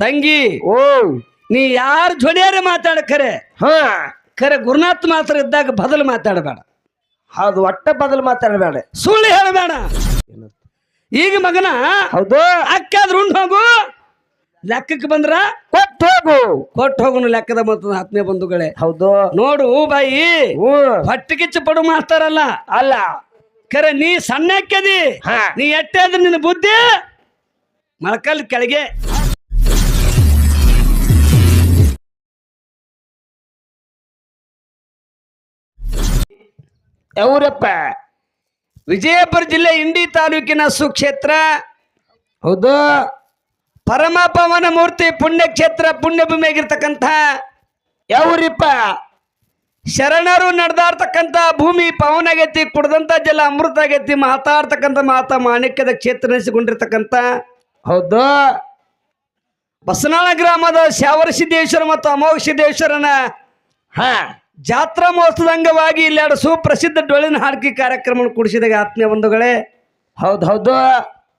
ತಂಗಿ ಓ. ನೀ ಯಾರ ಜೊಡಿಯಾರ ಮಾತಾಡ ಖರೆ ಹ. ಖರೆ ಗುರುನಾಥ್ ಮಾತ್ರ ಇದ್ದಾಗ ಬದಲು ಮಾತಾಡಬೇಡ. ಹೌದು ಒಟ್ಟ ಬದಲು ಮಾತಾಡಬೇಡ. ಸುಳ್ಳು ಹೇಳಬೇಡ. ಈಗ ಮಗನ ಹೌದು. ಅಕ್ಕಾದ್ರ ಉಂಡು ಹೋಗು. ಲೆಕ್ಕಕ್ಕೆ ಬಂದ್ರ ಕೊಟ್ಟು ಹೋಗು. ಕೊಟ್ಟು ಹೋಗುನು ಲೆಕ್ಕದ ಮತ್ತು ಆತ್ಮೀಯ ಬಂಧುಗಳೇ. ಹೌದು. ನೋಡು ಬಾಯಿ. ಹೊಟ್ಟೆ ಕಿಚ್ಚು ಪಡು ಮಾಡ್ತಾರಲ್ಲ ಅಲ್ಲ. ಖರೆ ನೀ ಸಣ್ಣಕ್ಕದಿ. ಹಾ. ನೀ ಎಟ್ಟೆ ಆದ್ರೆ ನಿನ್ನ ಬುದ್ಧಿ? ಮೊಳಕಲ್ ಕೆಳಗೆ. ಯಾವ್ರಪ್ಪ ವಿಜಯಪುರ ಜಿಲ್ಲೆ ಇಂಡಿ ತಾಲೂಕಿನ ಸುಕ್ಷೇತ್ರ. ಹೌದು. ಪರಮ ಪವನ ಮೂರ್ತಿ ಪುಣ್ಯಕ್ಷೇತ್ರ ಪುಣ್ಯಭೂಮಿಯಾಗಿರ್ತಕ್ಕಂಥ ಯಾವ್ರಿಪ್ಪ ಶರಣರು ನಡೆದಾಡ್ತಕ್ಕಂಥ ಭೂಮಿ ಪವನ ಆಗೈತಿ ಕುಡ್ದಂಥ ಜಲ ಅಮೃತ ಆಗೈತಿ ಮಾತಾಡ್ತಕ್ಕಂಥ ಮಾತಾ ಮಾಣಿಕ್ಯದ ಕ್ಷೇತ್ರ ನೆನೆಸಿಕೊಂಡಿರ್ತಕ್ಕಂಥ ಹೌದು. ಬಸನಾಳ ಗ್ರಾಮದ ಶಾವರ ಸಿದ್ದೇಶ್ವರ ಮತ್ತು ಅಮೋಘ ಸಿದ್ದೇಶ್ವರನ ಹಾ ಜಾತ್ರಾ ಮಹೋತ್ಸವದ ಅಂಗವಾಗಿ ಇಲ್ಲೆರಡು ಸುಪ್ರಸಿದ್ಧ ಡೊಳ್ಳಿನ ಹಾಡ್ಕಿ ಕಾರ್ಯಕ್ರಮ ಕುಡಿಸಿದಾಗ ಆತ್ಮೀಯ ಬಂಧುಗಳೇ. ಹೌದು ಹೌದು.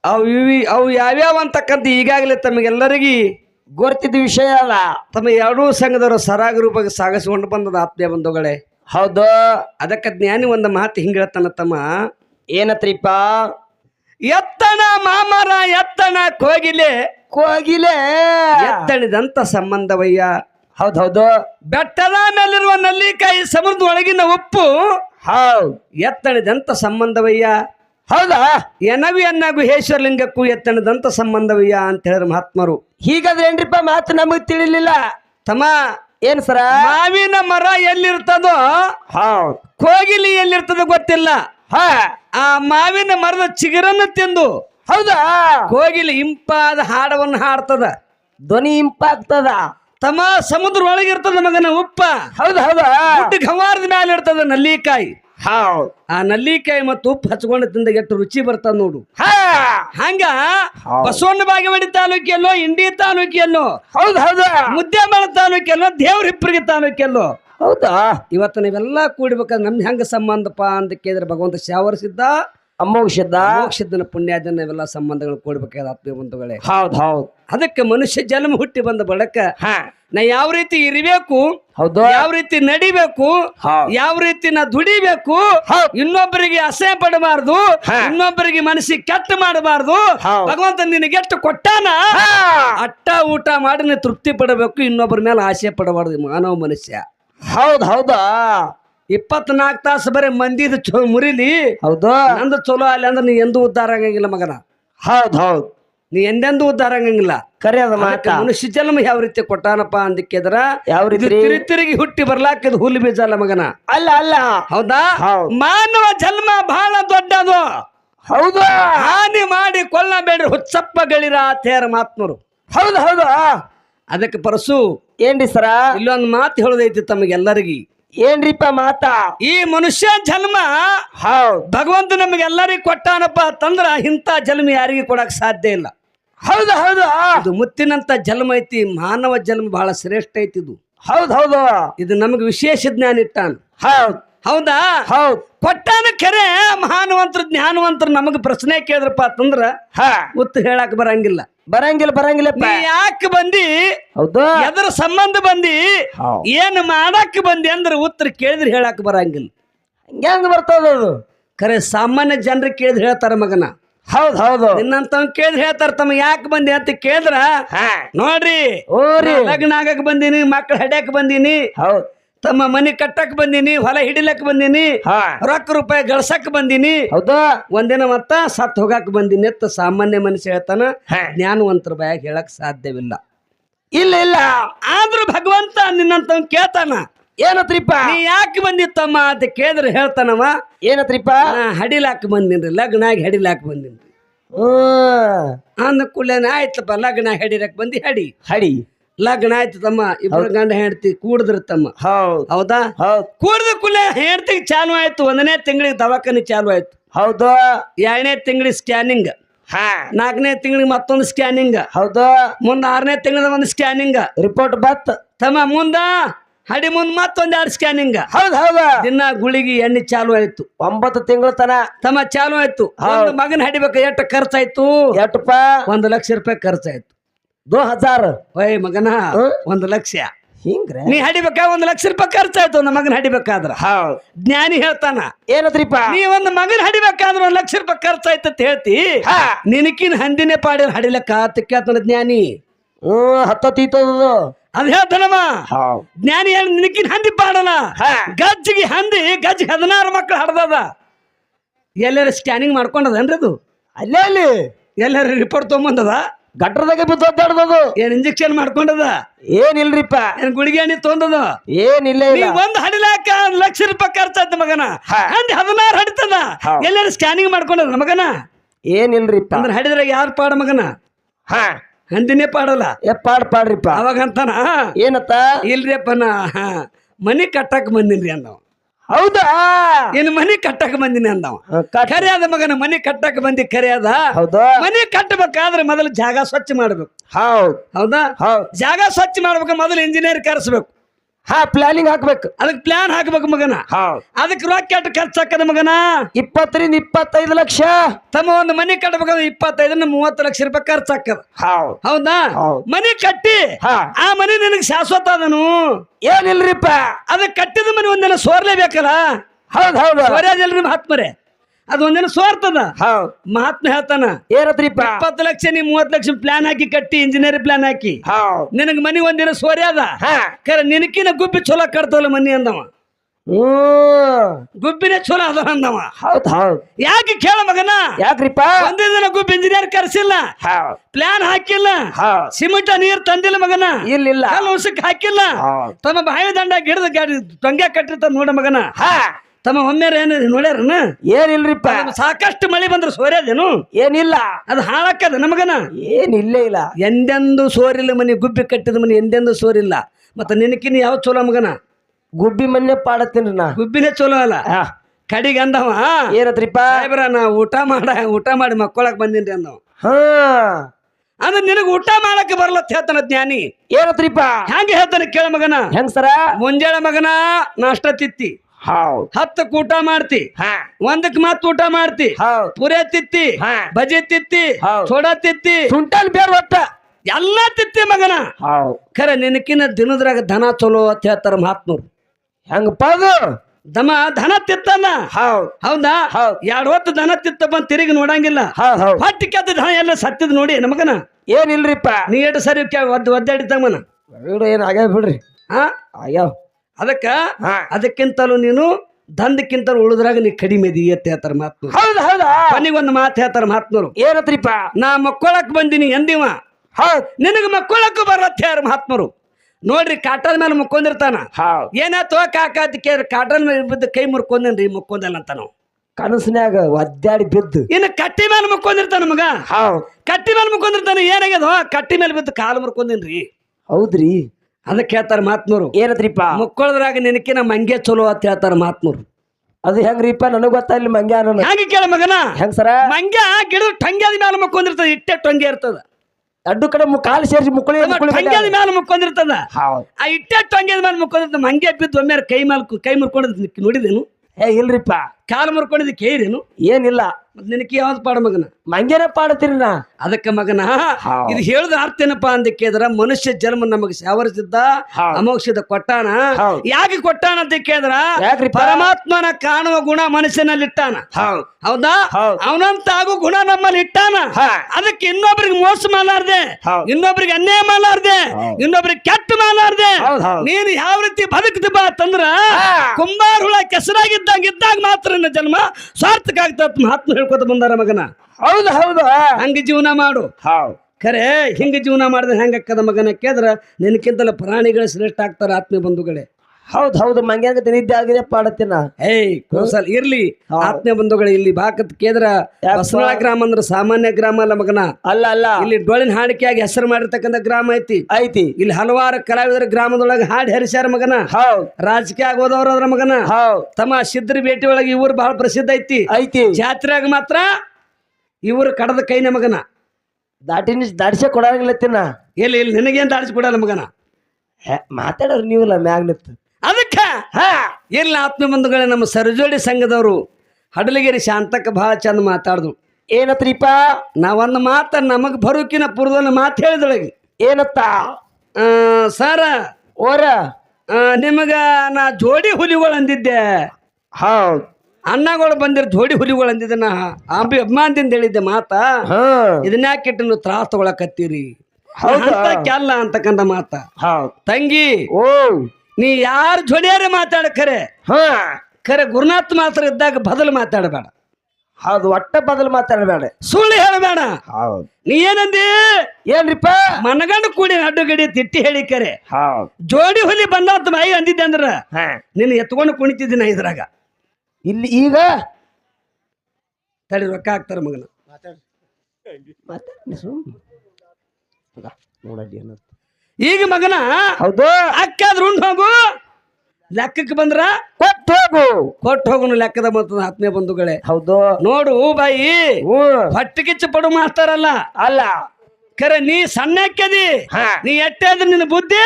ಅವು ಇವಿ ಅವು ಯಾವ್ಯಾವ ಅಂತಕ್ಕಂಥ ಈಗಾಗಲೇ ತಮಗೆಲ್ಲರಿಗೂ ಗೊತ್ತಿದ್ದ ವಿಷಯ ಅಲ್ಲ. ತಮ್ಮ ಎರಡೂ ಸಂಘದವರು ಸರಾಗ ರೂಪಕ್ಕೆ ಸಾಗಿಸಿಕೊಂಡು ಬಂದದ ಆತ್ಮೀಯ ಬಂಧುಗಳೇ. ಹೌದು. ಅದಕ್ಕೆ ಜ್ಞಾನಿ ಒಂದು ಮಾತು ಹಿಂಗೆ ಹೇಳ್ತಾನ ತಮ್ಮ. ಏನತ್ರಿಪ್ಪ? ಎತ್ತಣ ಮಾಮರ ಎತ್ತಣ ಕೋಗಿಲೆ. ಕೋಗಿಲೆ. ಎತ್ತಣಿದಂತ ಸಂಬಂಧವಯ್ಯ. ಹೌದು ಹೌದು. ಬೆಟ್ಟದ ಮೇಲಿರುವ ನಲ್ಲಿಕಾಯಿ ಸಮುದ್ರದ ಒಳಗಿನ ಉಪ್ಪು ಹೌದು. ಎತ್ತಣದಂತ ಸಂಬಂಧವಯ್ಯ. ಹೌದಾ? ಎನವಿ ಅನ್ನ ಗುಹೇಶ್ವರಲಿಂಗಕ್ಕೂ ಎತ್ತಣದಂತ ಸಂಬಂಧವಯ್ಯ ಅಂತ ಹೇಳಿದ್ರು ಮಹಾತ್ಮರು. ಹೀಗಾದ್ರೆ ಏನ್ರಿಪ್ಪ ಮಾತು ನಮಗ್ ತಿಳಿಲಿಲ್ಲ? ತಮ್ಮ ಏನ್ ಸರ? ಮಾವಿನ ಮರ ಎಲ್ಲಿರ್ತದೋ ಹೌದು. ಕೋಗಿಲಿ ಎಲ್ಲಿರ್ತದೋ ಗೊತ್ತಿಲ್ಲ. ಹಾ. ಆ ಮಾವಿನ ಮರದ ಚಿಗುರನ್ನು ತಿಂದು ಹೌದಾ? ಕೋಗಿಲಿ ಇಂಪಾದ ಹಾಡವನ್ನು ಹಾಡ್ತದ. ಧ್ವನಿ ಇಂಪಾಗ್ತದ. ತಮ್ಮ ಸಮುದ್ರ ಒಳಗಿರ್ತದ ಮಗನ ಉಪ್ಪ. ಹೌದು ಹೌದಾ. ಗವಾರದ ಮ್ಯಾಲ ಇರ್ತದ ನಲ್ಲಿಕಾಯಿ. ಹೌದು ಆ ನಲ್ಲಿಕಾಯಿ ಮತ್ತು ಉಪ್ಪು ಹಚ್ಕೊಂಡು ತಿಂದ ಎಷ್ಟು ರುಚಿ ಬರ್ತದ ನೋಡು. ಹಾ. ಹಂಗ. ಬಸವಣ್ಣ ಬಾಗೇವಾಡಿ ತಾಲೂಕಿಯಲ್ಲೋ ಇಂಡಿ ತಾಲೂಕಿಯಲ್ಲೋ ಹೌದು ಹೌದು. ಮುದ್ದೇಮಾಳ ತಾಲೂಕಿಯಲ್ಲೋ ದೇವ್ರಿಪ್ಪರಿಗೆ ತಾಲೂಕಿಯಲ್ಲೋ. ಹೌದಾ? ಇವತ್ತು ನೀವೆಲ್ಲ ಕೂಡ್ಬೇಕಾದ್ರೆ ನಮ್ದು ಹೆಂಗ ಸಂಬಂಧಪ್ಪ ಅಂತ ಕೇಳಿದ್ರೆ ಭಗವಂತ ಶಾವರಿಸಿದ್ದ ಅಮೋಘದ ಮೋಕ್ಷದನ ಪುಣ್ಯಾದ ಇವೆಲ್ಲ ಸಂಬಂಧಗಳು ಕೊಡ್ಬೇಕಾದ ಆತ್ಮೀಯ ಬಂಧುಗಳೇ. ಹೌದ್ ಹೌದು. ಅದಕ್ಕೆ ಮನುಷ್ಯ ಜನ್ಮ ಹುಟ್ಟಿ ಬಂದ ಬಳಕ ಹಾ. ನಾ ಯಾವ ರೀತಿ ಇರಬೇಕು ಹೌದು. ಯಾವ ರೀತಿ ನಡಿಬೇಕು ಹೌದು ಯಾವ ರೀತಿ ನಾ ದುಡಿಬೇಕು. ಇನ್ನೊಬ್ಬರಿಗೆ ಅಸಹ್ಯ ಪಡಬಾರ್ದು. ಇನ್ನೊಬ್ಬರಿಗೆ ಮನಸ್ಸಿಗೆ ಕೆಟ್ಟ ಮಾಡಬಾರ್ದು. ಭಗವಂತ ನಿನಗೆಟ್ಟು ಕೊಟ್ಟಾನ? ಅಟ್ಟ ಊಟ ಮಾಡಿ ನೀ ತೃಪ್ತಿ ಪಡಬೇಕು ಇನ್ನೊಬ್ಬರ ಮೇಲೆ ಆಸೆ ಪಡಬಾರ್ದು ಮಾನವ ಮನುಷ್ಯ. ಹೌದು ಹೌದಾ? ಇಪ್ಪತ್ನಾಲ್ಕು ತಾಸು ಬರೀ ಮಂದಿದ ಚೊ ಮುರಿಲಿ. ಹೌದು. ನಂದು ಚಲೋ ಅಲ್ಲಿ ಅಂದ್ರೆ ನೀ ಎಂದೂ ಉದ್ಧಾರ ಆಗಂಗಿಲ್ಲ ಮಗನ. ಹೌದು ಹೌದು. ನೀ ಎಂದೆಂದು ಉದ್ಧಾರ ಆಗಂಗಿಲ್ಲ. ಕರೆ ಅದ ಅದಕ್ಕೆ ಮನುಷ್ಯ ಜನ್ಮ ಯಾವ ರೀತಿ ಕೊಟ್ಟಾನಪ್ಪ ಅಂದಿಕ್ಕಿದ್ರ ಯಾವ ಇದು ರೀತಿ? ತಿರುಗಿ ತಿರುಗಿ ಹುಟ್ಟಿ ಬರ್ಲಾಕ ಇದು ಹುಲ್ಲು ಬೀಜ ಅಲ್ಲ ಮಗನ. ಅಲ್ಲ ಅಲ್ಲ. ಹೌದಾ? ಹೌದ್. ಮಾನವ ಜನ್ಮ ಬಹಳ ದೊಡ್ಡದು. ಹೌದು. ಹಾನಿ ಮಾಡಿ ಕೊಲ್ಲಬೇಡ್ರಿ ಹುಚ್ಚಪ್ಪ ಗಳಿರ ತೇರ ಮಾತ್ಮರು ಹೌದು ಹೌದು. ಅದಕ್ಕೆ ಪರಸು ಏನ್ರಿ ಸರ? ಇಲ್ಲೊಂದು ಮಾತು ಹೇಳೋದೈತಿ ತಮಗೆಲ್ಲರಿಗೆ. ಏನ್ರಿಪ್ಪ ಮಾತಾ? ಈ ಮನುಷ್ಯ ಜನ್ಮ ಹೌದು. ಭಗವಂತ ನಮಗೆಲ್ಲರಿಗೆ ಕೊಟ್ಟಾನಪ್ಪ ಅಂತಂದ್ರ ಇಂಥ ಜನ್ಮ ಯಾರಿಗೂ ಕೊಡಕ್ ಸಾಧ್ಯ ಇಲ್ಲ. ಹೌದು ಹೌದು. ಇದು ಮುತ್ತಿನಂತ ಜನ್ಮ ಐತಿ ಮಾನವ ಜನ್ಮ ಬಹಳ ಶ್ರೇಷ್ಠ ಐತಿ ಇದು. ಹೌದು ಹೌದು. ಇದು ನಮಗೆ ವಿಶೇಷ ಜ್ಞಾನ ಇಟ್ಟಾನ. ಹೌದು. ಹೌದಾ? ಹೌದು. ಕೊಟ್ಟಾನ ಕೆರೆ ಮಹಾನವಂತರು ಜ್ಞಾನವಂತರು ನಮಗೆ ಪ್ರಶ್ನೆ ಕೇಳಿದ್ರಪ್ಪ ಅಂತಂದ್ರ ಹಾ. ಉತ್ತರ ಹೇಳಕ್ ಬರಂಗಿಲ್ಲ. ಬರಂಗಿಲ್ಲ ಬರಂಗಿಲ್ಲಪ್ಪ ನೀ ಯಾಕೆ ಬಂದಿ? ಹೌದು. ಎದ್ರ ಸಂಬಂಧ ಬಂದಿ? ಹೌದು ಏನ್ ಮಾಡಕ್ ಬಂದಿ ಅಂದ್ರೆ ಉತ್ತರ ಕೇಳಿದ್ರೆ ಹೇಳಕ್ ಬರಂಗಿಲ್ಲ. ಹೆಂಗ್ ಬರ್ತದ ಅದು? ಖರೆ ಸಾಮಾನ್ಯ ಜನರು ಕೇಳಿದ್ರೆ ಹೇಳ್ತಾರ ಮಗನ. ಹೌದು ಹೌದು. ನಿನ್ನಂತ ಕೇಳಿದ್ರೆ ಹೇಳ್ತಾರ ತಮ್ಮ ಯಾಕೆ ಬಂದಿ ಅಂತ ಕೇಳಿದ್ರ? ನೋಡ್ರಿ. ಓರಿ. ನಾ ಲಗ್ನ ಆಗಕ್ ಬಂದೀನಿ ಮಕ್ಳು ಹಡ್ಯಾಕ್ ಬಂದೀನಿ. ಹೌದು. ತಮ್ಮ ಮನೆ ಕಟ್ಟಕ್ ಬಂದೀನಿ ಹೊಲ ಹಿಡಿಲಕ್ ಬಂದೀನಿ ಹಾ. ರೊಕ್ಕ ರೂಪಾಯಿ ಗಳಸಕ್ ಬಂದೀನಿ. ಹೌದಾ? ಒಂದಿನ ಮತ್ತ ಸತ್ ಹೋಗಾಕ್ ಬಂದೀನಿ ಅಂತ ಸಾಮಾನ್ಯ ಮನುಷ್ಯ ಹೇಳ್ತಾನ. ಹಾ. ಜ್ಞಾನವಂತರ ಬಾಯಾಗ ಹೇಳಕ್ ಸಾಧ್ಯವಿಲ್ಲ. ಇಲ್ಲ ಇಲ್ಲ. ಆದ್ರೂ ಭಗವಂತ ನಿನ್ನಂತ ಕೇಳ್ತಾನ. ಏನತ್ರಿಪ್ಪ ನೀ ಯಾಕೆ ಬಂದಿತ್ತಮ್ಮ ಅಂತ ಕೇಳಿದ್ರೆ ಹೇಳ್ತಾನವ. ಏನತ್ರಿಪ್ಪ ನಾ ಹಡಿಲಾಕ್ ಬಂದಿನ್ರಿ ಲಗ್ನ ಆಗಿ ಹಡಿಲಾಕ್ ಬಂದಿನ್ರಿ. ಹ್ಮ್ ಅಂದ ಕೂಡಲೇ ಆಯ್ತಪ್ಪ ಲಗ್ನ ಹಡಿಲಕ್ ಬಂದಿ ಹಡಿ. ಹಡಿ. ಲಗ್ನ ಆಯ್ತು ತಮ್ಮ ಇಬ್ರು ಗಂಡ ಹೆಂಡತಿ ಕೂಡಿದ್ರು ತಮ್ಮ. ಹೌದು. ಹೌದಾ? ಹೌದು. ಕೂಡಿದ ಕೂಡಲೇ ಹೆಂಡತಿಗೆ ಚಾಲು ಆಯ್ತು ಒಂದನೇ ತಿಂಗಳಿಗೆ ದವಾಖಾನೆ ಚಾಲು ಆಯ್ತು. ಹೌದು. ಎರಡನೇ ತಿಂಗಳಿಗೆ ಸ್ಕ್ಯಾನಿಂಗ್ ಹಾ. ನಾಲ್ಕನೇ ತಿಂಗಳಿಗೆ ಮತ್ತೊಂದು ಸ್ಕ್ಯಾನಿಂಗ್ ಹೌದು. ಮುಂದೆ ಆರನೇ ತಿಂಗಳ ಒಂದು ಸ್ಕ್ಯಾನಿಂಗ್ ರಿಪೋರ್ಟ್ ಬತ್. ತಮ್ಮ ಮುಂದ ಹಡಿ ಮುಂದ್ ಮತ್ತೊಂದ್ ಎರಡು ಸ್ಕ್ಯಾನಿಂಗ್ ಹೌದ್ ಹೌದು. ದಿನ ಗುಳಿಗೆ ಎಣ್ಣೆ ಚಾಲು ಆಯ್ತು. ಒಂಬತ್ತು ತಿಂಗಳ ತನ. ತಮ್ಮ ಚಾಲು ಆಯ್ತು. ಮಗನ ಹಡಿಬೇಕು ಎಷ್ಟು ಖರ್ಚಾಯ್ತು? ಎಷ್ಟಪ್ಪ? ಒಂದು ಲಕ್ಷ ರೂಪಾಯಿ ಖರ್ಚಾಯ್ತು. ದೋ ಹಜಾರ್ ಓಯ್ ಮಗನ? ಒಂದು ಲಕ್ಷ. ಹಿಂಗ್ರೆ? ನೀ ಹಡಿಬೇಕಾ ಒಂದು ಲಕ್ಷ ರೂಪಾಯಿ ಖರ್ಚಾಯ್ತು ಒಂದು ಮಗನ ಹಡಿಬೇಕಾದ್ರ? ಹೌದು. ಜ್ಞಾನಿ ಹೇಳ್ತಾನ ಏನತ್ರಿಪ್ಪ ನೀ ಒಂದು ಮಗನ ಹಡಿಬೇಕಾದ್ರ ಒಂದ್ ಲಕ್ಷ ರೂಪಾಯಿ ಖರ್ಚಾಯ್ತು ಅಂತ ಹೇಳ್ತಿ ಹಾ. ನಿನಕಿನ ಹಂದಿನೇ ಪಾಡಿನ ಹಡಿಲಕ್ಕ ತಿಕ್ಕಾತನ ಜ್ಞಾನಿ. ಹ್ಮ್ ಹತ್ತೀತದ ಅದ್ ಹೇಳ್ತಾನಮ್ಮ? ಜ್ಞಾನಿ ಹೇಳಿ ನಿನಕಿನ ಹಂದಿ ಪಾಡಲ್ಲ. ಗಜ್ಜಿಗೆ ಹಂದಿ ಗಜ್ಜಿ ಹದಿನಾರು ಮಕ್ಳು ಹಡ್ದದ. ಎಲ್ಲರ ಸ್ಕ್ಯಾನಿಂಗ್ ಮಾಡ್ಕೊಂಡದೇನ್ರಿ ಅದು? ಅಲ್ಲೇ ಅಲ್ಲಿ. ಎಲ್ಲರ ರಿಪೋರ್ಟ್ ತೊಗೊಂಬಂದದ? ಗಟ್ರದಾಗೆ ಬಿದ್ದು ಒದ್ದಾಡ್ದದು. ಏನ್ ಇಂಜೆಕ್ಷನ್ ಮಾಡ್ಕೊಂಡದ? ಏನಿಲ್ರಿಪ್ಪ. ಏನ್ ಗುಳಿಗೆ ಎಣ್ಣೆ ತೊಂದದ? ಏನಿಲ್ಲ ನೀ ಇಲ್ಲ ಒಂದ್ ಹಡಿಲಾಕ ಒಂದ್ ಲಕ್ಷ ರೂಪಾಯಿ ಖರ್ಚಾಯ್ತು ಮಗನ. ಹಾ. ಹಂದಿ ಹದಿನಾರು ಹಡಿತದ. ಹೌದ್. ಎಲ್ಲಾರ ಸ್ಕ್ಯಾನಿಂಗ್ ಮಾಡ್ಕೊಂಡದ ಮಗನ? ಏನಿಲ್ರಿಪ್ಪ. ಅಂದ್ರೆ ಹಡಿದ್ರೆ ಯಾರು ಪಾಡ ಮಗನ? ಹ. ಹಂದಿನೇ ಪಾಡಲ್ಲ. ಏ ಪಾಡ್ ಪಾಡ್ರಿಪ್ಪ. ಅವಾಗ ಅಂತಾನ ಏನತ್ತ? ಇಲ್ರಿಯಪ್ಪ ನಾ ಹಾ, ಮನಿ ಕಟ್ಟಕ್ ಬಂದಿನ್ರಿ ಅಂದವ ಹೌದಾ? ಇನ್ ಮನಿ ಕಟ್ಟಕ್ ಬಂದಿನಿ ಅಂದವ ಅದ ಮಗನ ಮನಿ ಕಟ್ಟಕ್ ಬಂದಿ ಕರೆಯಾದ ಹೌದಾ? ಮನಿ ಕಟ್ಟಬೇಕಾದ್ರೆ ಮೊದಲು ಜಾಗ ಸ್ವಚ್ಛ ಮಾಡ್ಬೇಕು. ಹೌದ್. ಹೌದಾ? ಹೌದ್. ಜಾಗ ಸ್ವಚ್ಛ ಮಾಡ್ಬೇಕು ಮೊದಲು ಇಂಜಿನಿಯರ್ ಕರೆಸ್ಬೇಕು. ಹಾ ಪ್ಲಾನಿಂಗ್ ಹಾಕ್ಬೇಕು. ಅದಕ್ಕೆ ಪ್ಲಾನ್ ಹಾಕ್ಬೇಕು ಮಗನ. ಹೌದು ಅದಕ್ಕೆ ರೊಕ್ಕ ಎಷ್ಟು ಖರ್ಚಾಕದ ಮಗನ? ಇಪ್ಪತ್ತರಿಂದ ಇಪ್ಪತ್ತೈದು ಲಕ್ಷ. ತಮ್ಮ ಒಂದು ಮನೆ ಕಟ್ಟಬೇಕಾದ್ರೆ ಇಪ್ಪತ್ತೈದರಿಂದ ಮೂವತ್ತು ಲಕ್ಷ ರೂಪಾಯಿ ಖರ್ಚಾಕದ ಹೌದು. ಹೌದಾ? ಮನೆ ಕಟ್ಟಿ. ಆ ಮನೆ ನಿನಗೆ ಶಾಶ್ವತ ಅದನು. ಏನಿಲ್ರಿಪ್ಪ? ಅದಕ್ಕೆ ಕಟ್ಟಿದ ಮನೆ ಒಂದಿನ ಸೋರ್ಲೇಬೇಕಲ್ಲ? ಹೌದ್ ಹೌದು. ಸೋರ್ಯಾದಿಲ್ರಿ ಮಹಾತ್ಮರೇ ಅದು ಒಂದಿನ ಸೋರ್ತದ ಹೌದ್. ಮಹಾತ್ಮ ಹೇಳ್ತಾನ ಏನತ್ರಿಪ್ಪ ಇಪ್ಪತ್ತು ಲಕ್ಷ ನೀ ಮೂವತ್ತು ಲಕ್ಷ ಪ್ಲಾನ್ ಹಾಕಿ ಕಟ್ಟಿ ಇಂಜಿನಿಯರ್ ಪ್ಲಾನ್ ಹಾಕಿ. ಹೌದ್. ನಿನಗೆ ಮನಿ ಒಂದಿನ ಸೋರ್ಯಾದ ಹಾ. ಖರೆ ನಿನಕಿನ ಗುಬ್ಬಿ ಚಲೋ ಕಟ್ತಲ್ಲ ಮನಿ ಅಂದವ? ಓ ಗುಬ್ಬಿನೇ ಚಲೋ ಅದ ಅಂದವ? ಹೌದ್ ಹೌದ್. ಯಾಕೆ ಕೇಳ ಮಗನ? ಯಾಕ್ರಿಪ್ಪ? ಒಂದೇ ದಿನ ಗುಬ್ಬಿ ಇಂಜಿನಿಯರ್ ಕರ್ಸಿಲ್ಲ. ಹೌದ್. ಪ್ಲಾನ್ ಹಾಕಿಲ್ಲ. ಹೌದ್. ಸಿಮೆಂಟ್ ನೀರ್ ತಂದಿಲ್ಲ ಮಗನ? ಇಲ್ಲ ಕಲ್ಲು ಉಸಕ್ ಹಾಕಿಲ್ಲ. ಹೌದ್. ತಮ್ಮ ಬಾಯಿ ದಂಡ ಗಿಡದ ಗಾಡಿ ತಂಗ್ಯಾ ಕಟ್ಟಿರ್ತ ನೋಡ ಮಗನ? ಹಾ. ತಮ್ಮ ಒಮ್ಮೆರ ಏನು ನೋಡ್ಯಾರನ? ಏನಿಲ್ರಿಪ್ಪ. ಸಾಕಷ್ಟು ಮಳೆ ಬಂದ್ರೆ ಸೋರ್ಯದೇನು? ಏನಿಲ್ಲ. ಅದು ಹಾಳಾಕದ ನಮಗನ? ಏನಿಲ್ಲೇ ಇಲ್ಲ ಎಂದೆಂದು ಸೋರಿಲ್ಲ ಮನೆ ಗುಬ್ಬಿ ಕಟ್ಟಿದ ಮನೆ ಎಂದೆಂದು ಸೋರಿಲ್ಲ. ಮತ್ತೆ ನಿನಕಿನ ಯಾವ ಚಲೋ ಮಗನ? ಗುಬ್ಬಿ ಮನೆ ಪಾಡತ್ತೀನಿ ನಾ. ಗುಬ್ಬಿನೇ ಚಲೋ ಅಲ್ಲ. ಕಡಿಗೆ ಅಂದವ ಏನತ್ರಿಪ್ಪ? ಸಾಹೇಬ್ರ ನಾ ಊಟ ಮಾಡ ಊಟ ಮಾಡಿ ಮಕ್ಕೊಳಕ್ ಬಂದಿನ್ರಿ ಅಂದವ. ಹಾ. ಅಂದ್ರೆ ನಿನಗೆ ಊಟ ಮಾಡಕ್ಕೆ ಬರಲತ್ತ ಹೇಳ್ತಾನ ಜ್ಞಾನಿ. ಏನತ್ರಿಪ್ಪ? ಹ್ಯಾಂಗ ಹೇಳ್ತಾನೆ ಕೇಳ ಮಗನ? ಹೆಂಗ್ ಸರ ಮುಂಜಾನೆ ಮಗನ ನಾಷ್ಟ ತಿತ್ತಿ. ಹೌದ್. ಹತ್ತಕ್ಕೆ ಊಟ ಮಾಡ್ತಿ. ಹಾ. ಒಂದಕ್ಕೆ ಮತ್ ಊಟ ಮಾಡ್ತಿ. ಹೌದ್. ಪುರೆ ತಿತ್ತಿ. ಹಾ. ಬಜೆ ತಿತ್ತಿ. ಹೌದ್. ಸೋಡಾ ತಿತ್ತಿ. ಸುಂಟಲ್ ಬೇರ್ ಒಟ್ಟ. ಎಲ್ಲಾ ತಿತ್ತಿ ಮಗನ. ಹೌದ್. ಖರೆ ನಿನಕಿನ ದಿನದ್ರಾಗ ದನ ಚಲೋ ಅಂತ ಹೇಳ್ತಾರ ಮಹಾತ್ಮರು. ಹೆಂಗಪ್ಪ ಅದು ದಮ ದನ ತಿತ್ತನ ಹೌದ್. ಹೌದಾ? ಹೌದ್. ಎರಡು ಹೊತ್ತು ದನ ತಿತ್ತ ಬಂದ್ ತಿರುಗಿ ನೋಡಂಗಿಲ್ಲ. ಹೌದ್ ಹೌದ್. ಹೊಟ್ಟಿ ಕೆದ್ದ ದನ ಎಲ್ಲ ಸತ್ತಿದ್ ನೋಡಿ ನಮಗನ. ಏನಿಲ್ರಿಪ್ಪ? ನೀ ಎಷ್ಟು ಸರಿ ಕ್ಯಾ- ಒದ್ ಒದ್ದಾಡಿತಮ್ಮನ ಬಿಡು ಏನ್ ಆಗ್ಯಾವ ಬಿಡ್ರಿ. ಹಾ ಆಗ್ಯಾವ. ಅದಕ್ಕ ಹಾ. ಅದಕ್ಕಿಂತಲೂ ನೀನು ದಂದಕ್ಕಿಂತ ಉಳಿದ್ರಾಗ ನೀ ಕಡಿಮೆ ಅಂತ ಹೇಳ್ತಾರ ಮಹಾತ್ಮರು. ಹೌದು ಹೌದಾ. ಕೊನೆಗೊಂದು ಮಾತು ಹೇಳ್ತಾರ ಮಹಾತ್ಮರು. ಏನತ್ರಿಪ್ಪ? ನಾ ಮಕ್ಕೊಳಕ್ ಬಂದಿನಿ ಎಂದಿವ? ಹೌದ್. ನಿನಗೆ ಮಕ್ಕೊಳಕ್ಕೂ ಬರತ್ತೆ ಯಾರು ಮಹಾತ್ಮರು. ನೋಡ್ರಿ ಕಾಟದ ಮೇಲೆ ಮುಕ್ಕೊಂಡಿರ್ತಾನ. ಏನೇ ಏನಾತೋ ಕಾಕ ಅಂತ ಕೇಳಿ ಕಾಟದ ಮೇಲೆ ಬಿದ್ದು ಕೈ ಮುರ್ಕೊಂಡೇನ್ರಿ ಮುಕ್ಕೊಂದಲ್ಲ ಅಂತ ನಾವು ಕನಸಿನ್ಯಾಗ ಒದ್ದಾಡಿ ಬಿದ್ದು. ಇನ್ನು ಕಟ್ಟಿ ಮೇಲೆ ಮುಕ್ಕೊಂಡಿರ್ತಾನ ಮಗ. ಕಟ್ಟಿ ಮೇಲೆ ಮುಕ್ಕೊಂಡಿರ್ತಾನ ಏನಾಗ್ಯದ? ಕಟ್ಟಿ ಮೇಲೆ ಬಿದ್ದು ಕಾಲು ಮುರ್ಕೊಂಡೇನ್ರಿ. ಹೌದ್ರಿ. ಅದಕ್ಕೆ ಹೇಳ್ತಾರ ಮಹಾತ್ಮರು ಏನತ್ರಿಪ್ಪ ನಿನಕ್ಕೆ ನಮ್ಮ ಮಂಗೆ ಚಲೋ ಅಂತ ಹೇಳ್ತಾರ ಮಾತ್ನೂರು ಅದು ಹೆಂಗ್ರಿಪ್ಪ? ನನಗ್ ಗೊತ್ತಾಗ್ಲಿ ಮಂಗ್ಯ ಹ್ಯಾಂಗ ಕೇಳ ಮಗನ. ಹೆಂಗ್ ಸರ? ಮಂಗ್ಯ ಗಿಡ ಟಂಗ್ಯಾದ ಮೇಲೆ ಮುಕ್ಕೊಂಡಿರ್ತದ ಇಟ್ಟೆ ಟೊಂಗೆ ಇರ್ತದ. ಅಡ್ಡು ಕಡೆ ಕಾಲು ಸೇರಿಸಿ ಮುಕ್ಕಳಿ ಟಂಗ್ಯಾದ ಮೇಲೆ ಮುಕ್ಕೊಂಡಿರ್ತದ. ಆ ಇಟ್ಟೆ ಟೊಂಗ್ಯಾದ ಮೇಲೆ ಮುಕ್ಕೊಂಡಿರ್ತದ ಮಂಗೆ ಬಿದ್ದು ಒಮ್ಮೆ ಕೈ ಮೇಲೆ ಕೈ ಮುರ್ಕೊಂಡಿದ್ ನೋಡಿದೇನು? ಏ ಇಲ್ರಿಪ್ಪ. ಕಾಲು ಮುರ್ಕೊಂಡಿದ್ದು ಕೇಳಿರೇನು ಏನಿಲ್ಲ ನಿನಕಿ ನಿನಗೆ ಯಾವ್ದು ಪಾಡ ಮಗನ ಮಂಗೇನ ಪಾಡತ್ತೀರಿ ನಾ ಅದಕ್ಕೆ ಮಗನ. ಇದು ಹೇಳುದ ಅರ್ಥ ಏನಪ್ಪಾ ಅಂತ ಕೇಳಿದ್ರ ಮನುಷ್ಯ ಜನ್ಮ ನಮಗೆ ಸಾವರಿಸಿದ್ದ. ಅಮೋಕ್ಷದ ಕೊಟ್ಟಾನ. ಯಾಕೆ ಕೊಟ್ಟಾನ ಅಂತ ಕೇಳಿದ್ರ? ಪರಮಾತ್ಮನ ಕಾಣುವ ಗುಣ ಮನುಷ್ಯನಲ್ಲಿ ಇಟ್ಟಾನ ಹೌದ್. ಅವನಂತ ಆಗೋ ಗುಣ ನಮ್ಮಲ್ಲಿ ಇಟ್ಟಾನ. ಅದಕ್ಕೆ ಇನ್ನೊಬ್ರಿಗೆ ಮೋಸ ಮಾಡಲಾರ್ದೆ. ಇನ್ನೊಬ್ರಿಗೆ ಅನ್ಯಾಯ ಮಾಡಲಾರ್ದೆ. ಇನ್ನೊಬ್ರಿಗೆ ಕೆಟ್ಟ ಮಾಡಲಾರ್ದೆ. ನೀನು ಯಾವ ರೀತಿ ಬದುಕ್ತಿ ಬಾ ಅಂತಂದ್ರ. ಕುಂಬಾರ ಹುಳ ಕೆಸರಾಗಿದ್ದಾಗ ಇದ್ದಾಗ ಮಾತ್ರ ನಿನ್ನ ಜನ್ಮ ಸಾರ್ಥಕ ಆಗ್ತದ ಮಹಾತ್ಮ ಹೇಳ್ಕೊತ ಬಂದಾರ ಮಗನ. ಹೌದು ಹೌದು. ಹಂಗ ಜೀವನ ಮಾಡು. ಹೌದು ಖರೆ ಹಿಂಗೆ ಜೀವನ ಮಾಡಿದ್ರೆ ಹೆಂಗ ಅಕ್ಕದ ಮಗನ ಕೇದ್ರ ನಿನಕ್ಕಿಂತಲ ಪ್ರಾಣಿಗಳು ಶ್ರೇಷ್ಠ ಆಗ್ತಾರ ಆತ್ಮೀಯ ಬಂಧುಗಳೇ. ಹೌದ್ ಹೌದು ಮಂಗ್ಯಾಗ ನಿದ್ದೆ ಆಗಿದೆ ಪಾಡತ್ತಿನ? ಏಯ್ ಕೋಸಲ್ ಇರ್ಲಿ. ಆತ್ಮೀಯ ಬಂಧುಗಳು ಇಲ್ಲಿ ಬಾಕತ್ ಕೇಂದ್ರ? ಬಸವಳ ಗ್ರಾಮ ಅಂದ್ರೆ ಸಾಮಾನ್ಯ ಗ್ರಾಮ ಅಲ್ಲ ಮಗನ? ಅಲ್ಲ ಅಲ್ಲ. ಇಲ್ಲಿ ಡೊಳಿನ ಹಾಡಿಕೆಯಾಗಿ ಹೆಸರು ಮಾಡಿರ್ತಕ್ಕಂಥ ಗ್ರಾಮ ಐತಿ. ಐತಿ. ಇಲ್ಲಿ ಹಲವಾರು ಕಲಾವಿದರ ಗ್ರಾಮದೊಳಗೆ ಹಾಡಿ ಹರಿಸ್ಯಾರ ಮಗನ? ಹೌದ್. ರಾಜಕೀಯ ಆಗೋದವ್ರ ಅದ್ರ ಮಗನ? ಹೌದ್. ತಮ್ಮ ಸಿದ್ಧರ ಭೇಟಿ ಒಳಗೆ ಇವ್ರು ಬಹಳ ಪ್ರಸಿದ್ಧ ಐತಿ. ಐತಿ. ಜಾತ್ರೆಯಾಗ ಮಾತ್ರ ಇವರು ಕಡದ ಕೈನ ಮಗನ. ದಾಟಿ ದಾಡ್ಸೆ ಕೊಡಂಗಿಲ್ಲತ್ತಿನ ಎಲ್ಲಿ ಇಲ್ಲಿ ನಿನಗೇನು ದಾಡಿಸಿ ಕೊಡಲ್ಲ ಮಗನ? ಮಾತಾಡೋರು ನೀವಲ್ಲ ಮ್ಯಾಗ್ ನಿಂತು. ಅದಕ್ಕ ಹಾ ಎಲ್ಲ ಆತ್ಮ ಬಂಧುಗಳೇ ನಮ್ಮ ಸರಜೋಡಿ ಸಂಘದವರು ಹಡಲಗಿರಿ ಶಾಂತಕ್ಕ ಭಾಳ ಚಂದ ಮಾತಾಡ್ದು ಏನತ್ರಿಪ್ಪ ನಾವೊಂದು ಮಾತ ನಮಗ್ ಬರೋಕಿನ ಪೂರ್ವದಲ್ಲಿ ಮಾತು ಹೇಳಿದೊಳಗೆ. ಏನತ್ತ? ಸರ ಓರ? ನಿಮಗೆ ನಾ ಜೋಡಿ ಹುಲಿಗಳು ಅಂದಿದ್ದೆ. ಹೌದು. ಅಣ್ಣಗಳು ಬಂದಿರ ಜೋಡಿ ಹುಲಿಗಳು ಅಂದಿದ್ದೆ ನಾ. ಅಂಬಿ ಅಭಿಮಾನದಿಂದ ಹೇಳಿದ್ದೆ ಮಾತಾ. ಇದನ್ಯಾಕೆ ಇಟ್ಟು ನೀವು ತ್ರಾಸ ತಗೊಳಕತ್ತೀರಿ? ಹೌದಾ? ಕೆಲ್ಲ ಅಂತಕ್ಕಂಥ ಮಾತ. ಹೌದು. ತಂಗಿ ಓ. ನೀ ಯಾರು ಜೋಡಿಯಾರೆ ಮಾತಾಡ ಖರೆ ಹಾ. ಖರೆ ಗುರುನಾಥ್ ಮಾತ್ರ ಇದ್ದಾಗ ಬದಲು ಮಾತಾಡಬೇಡ. ಹೌದು ಒಟ್ಟ ಬದಲು ಮಾತಾಡಬೇಡ. ಸುಳ್ಳು ಹೇಳಬೇಡ. ಹೌದು. ನೀ ಏನಂದಿ? ಏನ್ರಿಪ್ಪ? ಮನಗಂಡ ಕೂಡಿ ಅಡ್ಡುಗಡಿ ತಿಟ್ಟಿ ಹೇಳಿ ಕರೆ. ಹೌದು. ಜೋಡಿ ಹುಲಿ ಬಂದಂತ ಮೈ ಅಂದಿದ್ದೆ ಅಂದ್ರ ಹಾ. ನಿನ್ನ ಎತ್ಕೊಂಡು ಕುಣಿತಿದ್ದಿನ ಇದ್ರಾಗ. ಇಲ್ಲಿ ಈಗ? ತಡಿ ರೊಕ್ಕ ಹಾಕ್ತಾರ ಮಗನ. ಮಾತಾಡಿ. ನೋಡಲ್ಲಿ ಏನಂತ. ಈಗ ಮಗನ ಹೌದು. ಅಕ್ಕಾದ್ರ ಉಂಡ್ ಹೋಗು. ಲೆಕ್ಕಕ್ಕೆ ಬಂದ್ರ ಕೊಟ್ಟು ಹೋಗು. ಕೊಟ್ಟು ಹೋಗುನು ಲೆಕ್ಕದ ಬಂತದ ಹತ್ತನೇ ಬಂಧುಗಳೇ. ಹೌದು. ನೋಡು ಬಾಯಿ. ಹೊಟ್ಟೆ ಹೊಟ್ಟಿಗಿಚ್ಚು ಪಡು ಮಾಡ್ತಾರಲ್ಲ ಅಲ್ಲ. ಕರೆ ನೀ ಸಣ್ಣಕ್ಕದಿ. ನೀ ಎಟ್ಟೆ ಆದ್ರೆ ನಿನ್ನ ಬುದ್ಧಿ?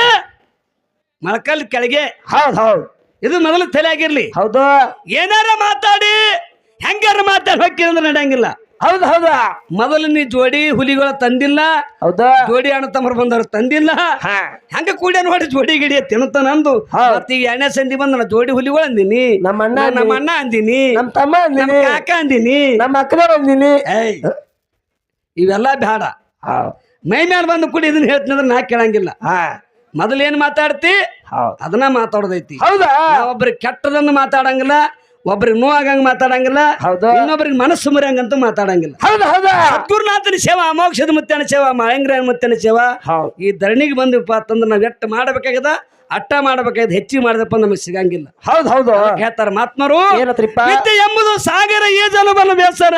ಮೊಳಕಲ್ ಕೆಳಗೆ. ಹೌದ್ ಹೌದು. ಇದು ಮೊದಲು ತಲೆ ಆಗಿರ್ಲಿ ಹೌದು. ಏನಾರ ಮಾತಾಡಿ. ಹೆಂಗಾರ ಮಾತಾಡಿ ಅಂದ್ರೆ ನಡೆಯಂಗಿಲ್ಲ. ಹೌದು ಹೌದಾ. ಮೊದಲು ನೀ ಜೋಡಿ ಹುಲಿಗಳ ತಂದಿಲ್ಲ. ಹೌದಾ? ಜೋಡಿ ಅಣ್ಣ ತಮ್ಮರು ಬಂದವ್ರು ತಂದಿಲ್ಲ. ಹಂಗ ಕೂಡ ನೋಡಿ ಜೋಡಿ ಗಿಡಿ ತಿನ್ನುತ್ತ ನಂದು. ಮತ್ತೀಗ ಎಣ್ಣೆ ಸಂದಿ ಬಂದ ಜೋಡಿ ಹುಲಿಗಳು ಅಂದಿನಿ. ನಮ್ಮ ಅಣ್ಣ ನಮ್ಮ ಅಣ್ಣ ಅಂದಿನಿ. ನಮ್ಮ ತಮ್ಮ ಅಂದಿನಿ. ಕಾಕ ಅಂದಿನಿ. ನಮ್ಮ ಅಕ್ಕನವ್ರು ಅಂದಿನಿ. ಇವೆಲ್ಲ ಬೇಡ ಮೈ ಮೇಲೆ ಬಂದು ಕೂಡ ಇದನ್ನ ಹೇಳ್ತೀನಿ ಅಂದ್ರೆ ನಾ ಕೇಳಂಗಿಲ್ಲ. ಹಾ. ಮೊದಲೇನ್ ಮಾತಾಡ್ತಿ? ಹೌದ್. ಅದನ್ನ ಮಾತಾಡೋದೈತಿ. ಹೌದಾ? ಒಬ್ರು ಕೆಟ್ಟದನ್ನು ಮಾತಾಡಂಗಿಲ್ಲ. ಒಬ್ರಿಗೆ ನೋವಾಗಂಗ ಮಾತಾಡಂಗಿಲ್ಲ ಹೌದು. ಇನ್ನೊಬ್ರಿಗೆ ಮನಸ್ಸು ಮುರಿಯಂಗಂತೂ ಮಾತಾಡಂಗಿಲ್ಲ. ಹೌದು ಹೌದು. ಸದ್ಗುರುನಾಥನ ಸೇವಾ ಅಮೋಕ್ಷದ ಮುತ್ತನ ಸೇವಾ ಮಹೇಂದ್ರ ಮುತ್ತನ ಸೇವಾ ಈ ಧರಣಿಗೆ ಬಂದಿಪ್ಪ ಅಂತಂದ್ರೆ ನಾವು ಎಟ್ಟು ಮಾಡಬೇಕಾಗದ ಅಟ್ಟ ಮಾಡಬೇಕಾದ ಹೆಚ್ಚಿಗೆ ಮಾಡಿದಪ್ಪ ನಮಗೆ ಸಿಗಂಗಿಲ್ಲ. ಹೌದ್ ಹೌದು. ಹೇಳ್ತಾರ ಮಾತ್ಮರು ಎಂಬುದು ಸಾಗರ ಈ ಜನಬಲ ಬೇಸರ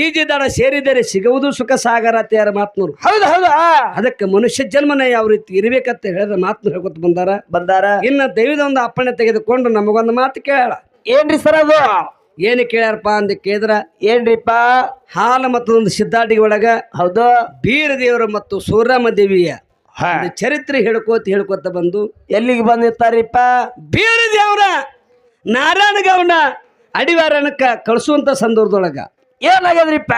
ಈಜಿ ದಡ ಸೇರಿದರೆ ಸಿಗುವುದು ಸುಖ ಸಾಗರ ಅಂತ ಯಾರ ಮಾತ್ಮರು ಹೌದು ಹೌದಾ ಅದಕ್ಕೆ ಮನುಷ್ಯ ಜನ್ಮನ ಯಾವ ರೀತಿ ಇರ್ಬೇಕಂತ ಹೇಳಿದ್ರೆ ಮಾತ್ನೂರು ಹೇಳ್ಕೊತ ಬಂದಾರ. ಬಂದಾರ. ಇನ್ನು ದೈವದ ಒಂದು ಅಪ್ಪಣೆ ತೆಗೆದುಕೊಂಡು ನಮಗೊಂದು ಮಾತು ಕೇಳ. ಏನ್ರಿ ಸರ್ ಅದು? ಏನು ಕೇಳ್ಯಾರಪ್ಪ ಅಂತ ಕೇಳಿದ್ರ? ಏನ್ರಿಪ್ಪ? ಹಾಲು ಮತ್ತು ಒಂದು ಸಿದ್ಧಾಟಿಗೆ ಒಳಗ ಹೌದು. ಬೀರ ದೇವರು ಮತ್ತು ಸೂರಮ್ಮ ದೇವಿಯ ಹಾ. ಒಂದು ಚರಿತ್ರೆ ಹೇಳ್ಕೋತ ಹೇಳ್ಕೋತ ಬಂದು ಎಲ್ಲಿಗೆ ಬಂದಿರ್ತಾರಿಪ್ಪ? ಬೀರ ದೇವ್ರ ನಾರಾಯಣ ಗೌಡ ಅಡಿವಾರಣಕ್ಕ ಕಳಿಸುವಂತ ಸಂದರ್ಭದೊಳಗ. ಏನಾಗದ್ರಿಪ್ಪ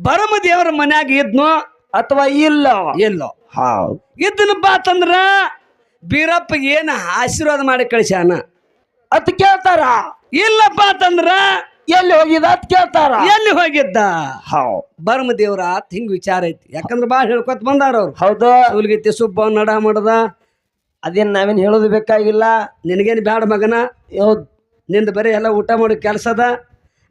ಬರಮ ದೇವರ ಮನ್ಯಾಗ ಇದ್ನೋ? ಅಥವಾ ಇಲ್ಲ? ಎಲ್ಲೋ ಹೌದು. ಇದ್ದನಪ್ಪ ಅಂತಂದ್ರ ಬೀರಪ್ಪ ಏನು ಆಶೀರ್ವಾದ ಮಾಡಿ ಕಳಿಸ್ಯಾನ? ಅತ್ ಕೇಳ್ತಾರ. ಇಲ್ಲಪ್ಪ ಅಂತಂದ್ರ ಎಲ್ಲಿ ಹೋಗಿದ ಅತ್ ಕೇಳ್ತಾರ. ಎಲ್ಲಿ ಹೋಗಿದ್ದ? ಹೌ. ಬರ್ಮ ದೇವ್ರ ಆತ್ ಹಿಂಗ್ ವಿಚಾರ ಐತಿ. ಯಾಕಂದ್ರೆ ಬಾ ಹೇಳ್ಕೊತ ಬಂದಾರ ಅವ್ರು. ಹೌದು. ಸೂಲ್ಗಿತ್ತಿ ಸುಬ್ಬ ನಡ ಮಾಡದ. ಅದೇನ್ ನಾವೇನ್ ಹೇಳೋದು ಬೇಕಾಗಿಲ್ಲ. ನಿನಗೇನು ಬ್ಯಾಡ ಮಗನ? ಹೌದ್. ನಿಂದ ಬರೀ ಎಲ್ಲ ಊಟ ಮಾಡೋ ಕೆಲಸದ?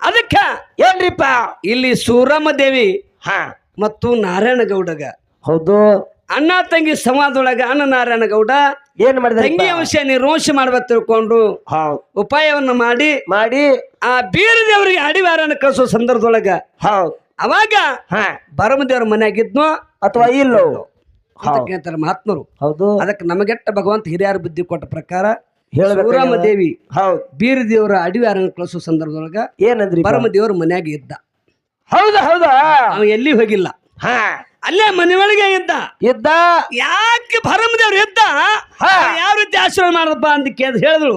ಅದಕ್ಕ ಏನ್ರಿಪ್ಪ ಇಲ್ಲಿ ಸೂರಮ್ಮ ದೇವಿ ಹಾ. ಮತ್ತು ನಾರಾಯಣ ಗೌಡಗ. ಹೌದು. ಅಣ್ಣ ತಂಗಿ ಸಂವಾದೊಳಗ ಅಣ್ಣ ನಾರಾಯಣ ಗೌಡ ಏನ್ ಮಾಡಿದ ತಂಗಿಯ ಅಂಶ ನಿರ್ವಂಶ ಮಾಡ್ಬೇಕು ತಿಳ್ಕೊಂಡು ಹೌದ್. ಉಪಾಯವನ್ನ ಮಾಡಿ ಮಾಡಿ ಆ ಬೀರದೇವ್ರಿಗೆ ಅಡಿವಾರನ ಕಳಿಸೋ ಸಂದರ್ಭದೊಳಗ ಹೌದು. ಅವಾಗ ಹಾ. ಬರಮದೇವ್ರ ಮನೆಯಾಗಿದ್ನೋ ಅಥವಾ ಇಲ್ಲೋ? ಅಂತ ಹೌದ್. ಕೇಳ್ತಾರ ಮಹಾತ್ಮರು. ಹೌದು. ಅದಕ್ಕೆ ನಮಗೆಟ್ಟ ಭಗವಂತ ಹಿರಿಯರ ಬುದ್ಧಿ ಕೊಟ್ಟ ಪ್ರಕಾರ ಹೇಳ್ಬೇಕು ಸೂರಮ್ಮ ದೇವಿ ಹೌದು. ಬೀರ ದೇವರ ಅಡಿವಾರನ ಕಳಿಸೋ ಸಂದರ್ಭದೊಳಗ ಏನಂದ್ರಿ ಬರಮದೇವ್ರ ಮನ್ಯಾಗ ಇದ್ದ. ಹೌದಾ ಹೌದಾ? ಅವ ಎಲ್ಲಿ ಹೋಗಿಲ್ಲ. ಹಾ. ಅಲ್ಲೇ ಮನೆ ಒಳಗೆ ಇದ್ದ. ಇದ್ದ? ಯಾಕೆ ಭರಮದೇವ್ರು ಇದ್ದ? ಯಾವ ರೀತಿ ಆಶ್ರಯ ಮಾಡಪ್ಪ ಅಂತ ಕೇಳಿದ್ ಹೇಳಿದ್ರು.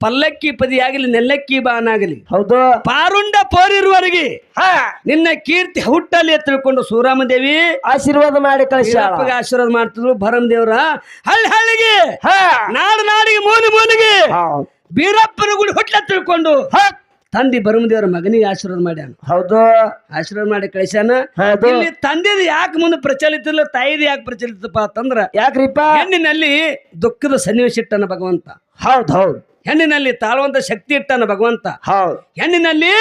ಪಲ್ಲಕ್ಕಿ ಪದಿ ಆಗಲಿ ನೆಲ್ಲಕ್ಕಿ ಬಾನಾಗಲಿ ಹೌದು. ಪಾರುಂಡ ಪೋರಿರುವವರಿಗೆ ಹಾ. ನಿನ್ನ ಕೀರ್ತಿ ಹುಟ್ಟಲ್ಲಿ ತಿಳ್ಕೊಂಡು ಸೂರಾಮದೇವಿ ಆಶೀರ್ವಾದ ಮಾಡಿ ಕಳಿಸಿ ಆಶೀರ್ವಾದ ಮಾಡ್ತಿದ್ರು ಭರಮ ದೇವ್ರ ಹಳ್ಳಿ ಹಳ್ಳಿಗೆ ಹಾ. ನಾಡು ನಾಡಿಗೆ ಮೂಲೆ ಮೂಲೆಗೆ ಬೀರಪ್ಪನ ಗುಡಿ ಹುಟ್ಲ ತಿಳ್ಕೊಂಡು. ತಂದೆ ಬರುಮದೇವ್ರ ಮಗನಿಗೆ ಆಶೀರ್ವಾದ ಮಾಡ್ಯಾನ. ಹೌದು. ಆಶೀರ್ವಾದ ಮಾಡಿ ಕಳಿಸ್ಯಾನ. ಇಲ್ಲಿ ತಂದೆದು ಯಾಕೆ ಮುಂದೆ ಪ್ರಚಲಿತ ಇಲ್ಲ ತಾಯಿದು ಯಾಕೆ ಪ್ರಚಲಿತಪ್ಪ ಅಂತಂದ್ರ ಯಾಕ್ರಿಪ್ಪ? ಹೆಣ್ಣಿನಲ್ಲಿ ದುಃಖದ ಸನ್ನಿವೇಶ ಇಟ್ಟನ ಭಗವಂತ. ಹೌದ್ ಹೌದ್. ಹೆಣ್ಣಿನಲ್ಲಿ ತಾಳುವಂತ ಶಕ್ತಿ ಇಟ್ಟನ ಭಗವಂತ. ಹೌದ್. ಹೆಣ್ಣಿನಲ್ಲಿ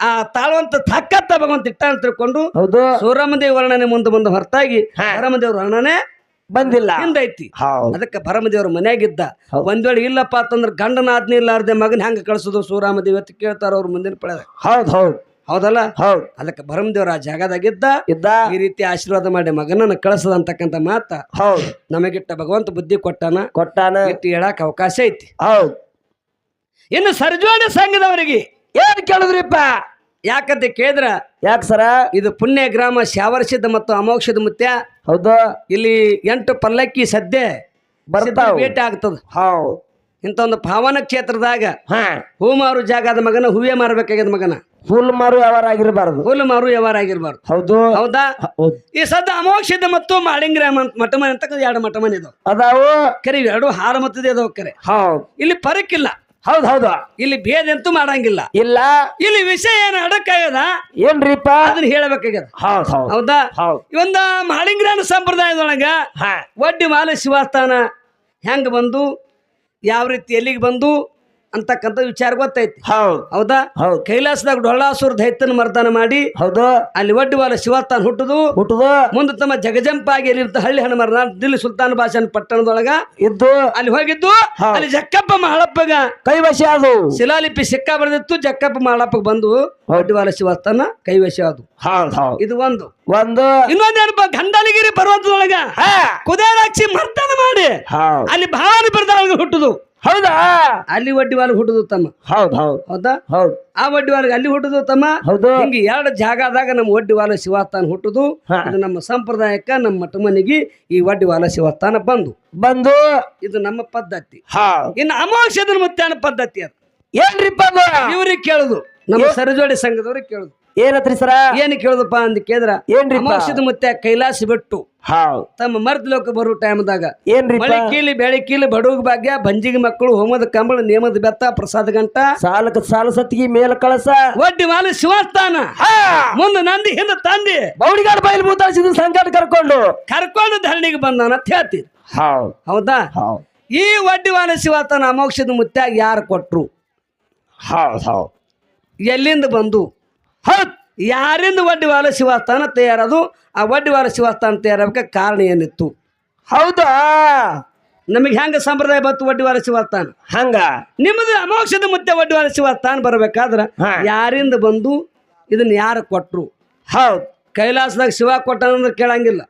ಆ ತಾಳುವಂತ ತಾಕತ್ತ ಭಗವಂತ ಇಟ್ಟ ಅಂತ ತಿಳ್ಕೊಂಡು ಹೌದು. ಸೂರಮದೇವ್ ವರ್ಣನೆ ಮುಂದೆ ಮುಂದೆ ಹೊರತಾಗಿ ಹಾ. ಭರಮದೇವ್ರ ವರ್ಣನೆ ಬಂದಿಲ್ಲ. ಹಿಂದೈತಿ. ಹೌದ್. ಅದಕ್ಕೆ ಭರಮದೇವ್ರ ಮನ್ಯಾಗಿದ್ದ. ಒಂದ್ವೇಳೆ ಒಂದ್ ವೇಳೆ ಇಲ್ಲಪ್ಪ ಅಂತಂದ್ರ ಗಂಡನ ಆಜ್ಞೆ ಇಲ್ಲಾರ್ದೆ ಮಗನ ಹೆಂಗ ಕಳ್ಸೋದು ಸೂರಾಮದೇವಿ ಅಂತ ಕೇಳ್ತಾರ ಅವ್ರ ಮುಂದಿನ ಪಡೆದ. ಹೌದ್ ಹೌದ್. ಹೌದಲ್ಲ? ಹೌದ್. ಅದಕ್ಕೆ ಭರಮದೇವ್ರ ಆ ಜಾಗದಾಗಿದ್ದ. ಇದ್ದ. ಈ ರೀತಿ ಆಶೀರ್ವಾದ ಮಾಡಿ ಮಗನನ್ನ ಕಳಿಸದ ಅಂತಕ್ಕಂಥ ಮಾತ ಹೌದ್. ನಮಗಿಟ್ಟ ಭಗವಂತ ಬುದ್ಧಿ ಕೊಟ್ಟಾನ? ಕೊಟ್ಟಾನ. ಇಟ್ಟು ಹೇಳಕ್ ಅವಕಾಶ ಐತಿ. ಹೌದ್. ಇನ್ನು ಸರ್ಜೋಡಿ ಸಂಘದವರಿಗೆ ಏನ್ ಕೇಳಿದ್ರಿಪ್ಪ? ಯಾಕಂತ ಕೇಳಿದ್ರ? ಯಾಕ ಸರ? ಇದು ಪುಣ್ಯ ಗ್ರಾಮ ಶಾವರ್ಷದ ಮತ್ತು ಅಮೋಕ್ಷದ ಮುತ್ಯ. ಹೌದು. ಇಲ್ಲಿ ಎಂಟು ಪಲ್ಲಕ್ಕಿ ಸದ್ಯ ಬರ್ತಾವ್. ಭೇಟಿ ಆಗ್ತದ. ಹೌದು ಇಂಥ ಒಂದು ಪಾವನ ಕ್ಷೇತ್ರದಾಗ ಹಾ. ಹೂ ಮಾರು ಜಾಗದ ಮಗನ ಹೂವೇ ಮಾರಬೇಕಾಗ್ಯದ ಮಗನ. ಹುಲ್ ಮಾರು ಯಾವಾರ ಆಗಿರಬಾರ್ದು. ಹುಲ್ಲು ಮಾರು ವ್ಯವಹಾರ ಆಗಿರ್ಬಾರ್ದು. ಹೌದು. ಹೌದಾ? ಹೌದು. ಈ ಸದ್ದ ಅಮೋಕ್ಷದ ಮತ್ತು ಮಾಳಿಂಗ್ರ ಮಠ ಮನೆ ಅಂತ ಎರಡು ಮಠ ಮನೆ ಇದಾವ. ಅದಾವು. ಕರಿ ಎರಡು ಹಾರ ಮತ್ತದೇ ಅದಾವ ಕರೆ. ಹೌದು ಇಲ್ಲಿ ಪರಕ್ಕಿಲ್ಲ ಹೌದು ಹೌದು. ಇಲ್ಲಿ ಭೇದ ಅಂತೂ ಮಾಡಂಗಿಲ್ಲ. ಇಲ್ಲ. ಇಲ್ಲಿ ವಿಷಯ ಏನು ಅಡಕ್ಕಾಗದ ಏನ್ರಿಪ್ಪ? ಅದನ್ನ ಹೇಳಬೇಕಾಗ್ಯದ. ಹೌದು ಹೌದು. ಹೌದಾ? ಹೌದು. ಇವೊಂದ ಮಾಳಿಂಗ್ರಾನ ಸಂಪ್ರದಾಯದೊಳಗ ಒಡ್ಡಿ ಮಾಲ ಶಿವಸ್ಥಾನ ಹೆಂಗ ಬಂದು ಯಾವ ರೀತಿ ಎಲ್ಲಿಗೆ ಬಂದು ಅಂತಕ್ಕಂಥ ವಿಚಾರ ಗೊತ್ತೈತಿ. ಹೌದು. ಹೌದಾ? ಹೌದು. ಕೈಲಾಸದಾಗ ಡೊಳ್ಳಾಸುರ ದೈತ್ಯನ ಮರ್ದನ ಮಾಡಿ ಹೌದು. ಅಲ್ಲಿ ಒಡ್ಡಿ ಮಾಲ ಶಿವತಾನ್ ಹುಟ್ಟುದು. ಹುಟ್ಟುದು. ಮುಂದೆ ತಮ್ಮ ಜಗಜಂಪಾಗಿ ಎಲ್ಲಿರ್ತ ಹಳ್ಳಿ ಹಣ ಮರದ ದಿಲ್ಲಿ ಸುಲ್ತಾನ್ ಭಾಷನ್ ಪಟ್ಟಣದೊಳಗ ಇದ್ದು. ಅಲ್ಲಿ ಹೋಗಿದ್ದು. ಅಲ್ಲಿ ಜಕ್ಕಪ್ಪ ಮಹಳಪ್ಪಗ ಕೈವಶ ಅದು ಶಿಲಾಲಿಪಿ ಸಿಕ್ಕ ಬರೆದಿತ್ತು ಜಕ್ಕಪ್ಪ ಮಹಳಪ್ಪಗೆ ಬಂದು ಒಡ್ಡಿವಾಲ ಶಿವಸ್ಥಾನ ಕೈವಶ ಅದು ಹೌದು ಹೌದು. ಇದು ಒಂದು. ಒಂದು. ಇನ್ನೊಂದೇನಪ್ಪ ಗಂಡಲಗಿರಿ ಪರ್ವತದೊಳಗ ಹಾ. ಕುದೇರಾಕ್ಷಿ ಮರ್ತನ ಮಾಡಿ ಅಲ್ಲಿ ಭಾವನೆ ಬರ್ದೊಳಗೆ ಹುಟ್ಟುದು. ಹೌದಾ? ಅಲ್ಲಿ ಒಡ್ಡಿವಾಲ ಹುಟ್ಟುದು ತಮ್ಮ. ಹೌದು ಹೌದು. ಹೌದಾ? ಹೌದು. ಆ ಒಡ್ಡಿವಾಲಿಗೆ ಅಲ್ಲಿ ಹುಟ್ಟುದು ತಮ್ಮ. ಹೌದು. ಹಿಂಗೆ ಎರಡು ಜಾಗದಾಗ ನಮ್ಮ ಒಡ್ಡಿವಾಲ ಶಿವಸ್ಥಾನ ಹುಟ್ಟುದು ಅದು ಇದು ನಮ್ಮ ಸಂಪ್ರದಾಯಕ್ಕ ನಮ್ಮ ಮಠ ಮನೆಗೆ ಈ ಒಡ್ಡಿವಾಲ ಶಿವಸ್ಥಾನ ಬಂದು. ಬಂದು? ಇದು ನಮ್ಮ ಪದ್ಧತಿ. ಇನ್ನು ಅಮಾವಾಸ್ಯದ ಮುತ್ತಾನ ಪದ್ಧತಿ ಅದು. ಏನ್ರಿಪ್ಪ ಅದು? ಇವ್ರಿಗೆ ಕೇಳುದು. ನಮ್ಮ ಸರಜೋಡಿ ಸಂಘದವ್ರಿಗೆ ಕೇಳುದು. ಏನತ್ರಿ ಸರ? ಏನು ಕೇಳುದಪ್ಪ ಅಂತ ಕೇಳಿದ್ರ? ಏನ್ರಿ ಮೋಕ್ಷದ ಮತ್ತೆ ಕೈಲಾಸ ಬಿಟ್ಟು ಹೌದು ತಮ್ಮ ಮರ್ದ ಲೋಕ ಬರೋ ಟೈಮ್ದಾಗ ಏನ್ರಿ ಮಳಿ ಕೀಲಿ ಬೆಳಿ ಕೀಲಿ ಬಡವಗ ಭಾಗ್ಯ ಬಂಜಿಗೆ ಮಕ್ಕಳು ಹೋಮದ ಕಂಬಳ ನೇಮದ ಬೆತ್ತ ಪ್ರಸಾದ ಗಂಟ. ಸಾಲಕ ಸಾಲ ಸತ್ತಿಗೆ ಮೇಲ ಕಳಸ. ಒಡ್ಡಿ ಮಾಲ ಶಿವಸ್ಥಾನ. ಹಾ. ಮುಂದೆ ನಂದಿ ಹಿಂದೆ ತಂದಿ. ಬೌಡಿಗಾಡ ಬಯಲು ಭೂತಾಳಿಸಿದ ಸಂಕಟ ಕರ್ಕೊಂಡು. ಕರ್ಕೊಂಡು ಧರಣಿಗೆ ಬಂದಾನ ಅಂತ ಹೇಳ್ತೀರಿ. ಹೌದು ಹೌದಾ? ಹೌದು ಈ ಒಡ್ಡಿವಾಲ ಶಿವಸ್ಥಾನ ಮೋಕ್ಷದ ಮುತ್ಯಾಗ ಯಾರು ಕೊಟ್ರು? ಹೌದು ಹೌದು ಎಲ್ಲಿಂದ ಬಂದು? ಹೌದ್. ಯಾರಿಂದ ಒಡ್ಡಿವಾಲ ಶಿವಸ್ಥಾನ ತಯಾರದು? ಆ ಒಡ್ಡಿವಾಲ ಶಿವಸ್ಥಾನ ತಯಾರಾಗಕ್ಕೆ ಕಾರಣ ಏನಿತ್ತು? ಹೌದಾ? ನಮಗೆ ಹೆಂಗ ಸಂಪ್ರದಾಯ ಬತ್ತು ಒಡ್ಡಿವಾಲ ಶಿವಸ್ಥಾನ ಹಂಗ? ನಿಮ್ಮದು ಅಮೋಕ್ಷದ ಮುಂದೆ ಒಡ್ಡಿ ವಾಲ ಶಿವಸ್ಥಾನ ಬರಬೇಕಾದ್ರೆ ಯಾರಿಂದ ಬಂದು ಇದನ್ನ ಯಾರು ಕೊಟ್ರು? ಹೌದು. ಕೈಲಾಸದಾಗ ಶಿವ ಕೊಟ್ಟಾನಂದ್ರೆ ಕೇಳಂಗಿಲ್ಲ.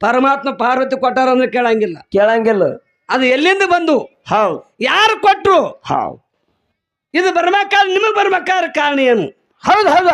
ಪರಮಾತ್ಮ ಪಾರ್ವತಿ ಕೊಟ್ಟಾರಂದ್ರೆ ಕೇಳಂಗಿಲ್ಲ. ಕೇಳಂಗಿಲ್ಲ. ಅದು ಎಲ್ಲಿಂದ ಬಂದು? ಹೌದು. ಯಾರು ಕೊಟ್ರು? ಹೌದು. ಇದು ಬರ್ಬೇಕಾದ್ರೆ ನಿಮಗೆ ಬರ್ಬೇಕಾದ್ರೆ ಕಾರಣ ಏನು? ಹೌದು ಹೌದು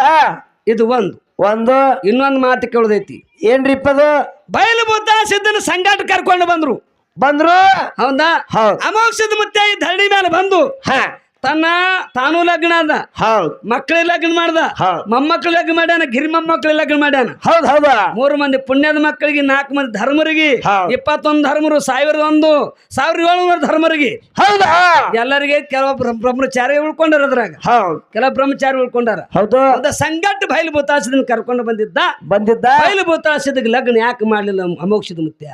ಇದು ಒಂದು. ಒಂದು. ಇನ್ನೊಂದು ಮಾತು ಕೇಳೋದೈತಿ. ಏನ್ರಿಪ್ಪ ಅದು ಬಯಲು ಬುದ್ಧ ಸಿದ್ಧನ ಸಂಗಾಟ ಕರ್ಕೊಂಡು ಬಂದ್ರು. ಬಂದ್ರು? ಹೌದಾ? ಹೌದು. ಅಮೋಕ್ಷದ ಮುತ್ತೆ ಈ ಧರಣಿ ಮೇಲೆ ಬಂದು ಹಾ. ತನ್ನ ತಾನು ಲಗ್ನ ಅದ ಹೌದು. ಮಕ್ಕಳಿಗೆ ಲಗ್ನ ಮಾಡ್ದ. ಹೌದು. ಮೊಮ್ಮಕ್ಕಳು ಲಗ್ನ ಮಾಡ್ಯಾನ ಗಿರಿ ಮೊಮ್ಮಕ್ಳು ಲಗ್ನ ಮಾಡ್ಯಾನ. ಹೌದ್ ಹೌದಾ. ಮೂರು ಮಂದಿ ಪುಣ್ಯದ ಮಕ್ಕಳಿಗೆ ನಾಲ್ಕು ಮಂದಿ ಧರ್ಮರಿಗೆ. ಇಪ್ಪತ್ತೊಂದು ಧರ್ಮರು ಸಾವಿರದ ಒಂದು ಸಾವಿರದ ಏಳುನೂರು ಧರ್ಮರಿಗೆ. ಹೌದಾ? ಎಲ್ಲರಿಗೆ ಕೆಲವು ಬ್ರಹ್ಮಚಾರಿ ಉಳ್ಕೊಂಡಾರ ಅದ್ರಾಗ. ಹೌದು. ಕೆಲವು ಬ್ರಹ್ಮಚಾರಿ ಉಳ್ಕೊಂಡಾರ. ಹೌದು. ಸಂಗಟ್ಟು ಬಯಲು ಭೂತಾಸಿದನ್ ಕರ್ಕೊಂಡು ಬಂದಿದ್ದ. ಬಂದಿದ್ದ? ಬಯಲು ಭೂತಾಸಿದಕ್ಕೆ ಲಗ್ನ ಯಾಕೆ ಮಾಡ್ಲಿಲ್ಲ ಅಮೋಕ್ಷದ ಮುತ್ಯ?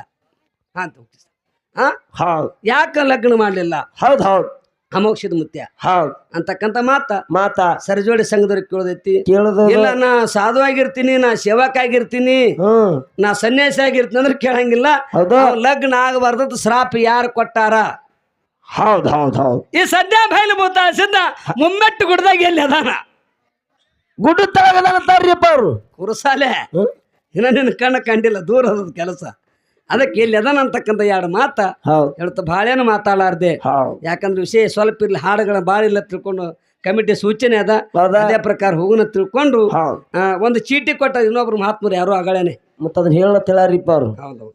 ಅಂತ ಹಾ ಹೌದು. ಯಾಕೆ ಲಗ್ನ ಮಾಡ್ಲಿಲ್ಲ? ಹೌದ್ ಹೌದು. ಅಮೋಕ್ಷದ ಮುತ್ಯ. ಹೌದು. ಅಂತಕ್ಕಂಥ ಮಾತ. ಮಾತ. ಸರಜೋಡಿ ಸಂಘದವ್ರಿಗೆ ಕೇಳೋದೈತಿ. ಕೇಳದ ಇಲ್ಲ ನಾ ಸಾಧು ಆಗಿರ್ತೀನಿ ನಾ ಸೇವಕ ಆಗಿರ್ತೀನಿ ಹ್ಮ್ ನಾ ಸನ್ಯಾಸಿ ಆಗಿರ್ತೀನಿ ಅಂದ್ರೆ ಕೇಳಂಗಿಲ್ಲ. ಲಗ್ನ ಆಗಬಾರ್ದ ಶ್ರಾಪ ಯಾರು ಕೊಟ್ಟಾರ? ಹೌದು ಹೌದು ಹೌದು. ಈ ಸದ್ಯ ಬಯಲು ಸಿದ್ಧ ಮುಮ್ಮೆಟ್ಟು ಗುಡ್ದಾಗ ಎಲ್ಲಿ ಅದಾನ? ಗುಡ್ಡ ಅವ್ರು. ಕುರುಸಾಲೆ? ಇನ್ನ ನಿನ್ನ ಕಣ್ಣ ಕಂಡಿಲ್ಲ ದೂರ ಅದ ಕೆಲಸ. ಅದಕ್ಕೆ ಎಲ್ಲಿ ಅದನ್ನ ಅಂತಕ್ಕಂಥ ಎರಡು ಮಾತ ಹೌದು. ಹೇಳ್ತಾ ಭಾಳೇನು ಮಾತಾಡಲಾರ್ದೆ. ಯಾಕಂದ್ರೆ ವಿಷಯ ಸ್ವಲ್ಪ ಇರ್ಲಿ ಹಾಡುಗಳ ಭಾಳ ಇಲ್ಲ ತಿಳ್ಕೊಂಡು ಕಮಿಟಿ ಸೂಚನೆ ಅದ. ಅದೇ ಪ್ರಕಾರ ಹೋಗುನ ತಿಳ್ಕೊಂಡು ಒಂದು ಚೀಟಿ ಕೊಟ್ಟ ಇನ್ನೊಬ್ರು ಮಹಾತ್ಮರು ಯಾರು ಆಗಳೇನೆ ಮತ್ತದನ್ನ ಹೇಳ ತಿಳಾರಿಪ್ಪ ಅವ್ರು. ಹೌದೌದು.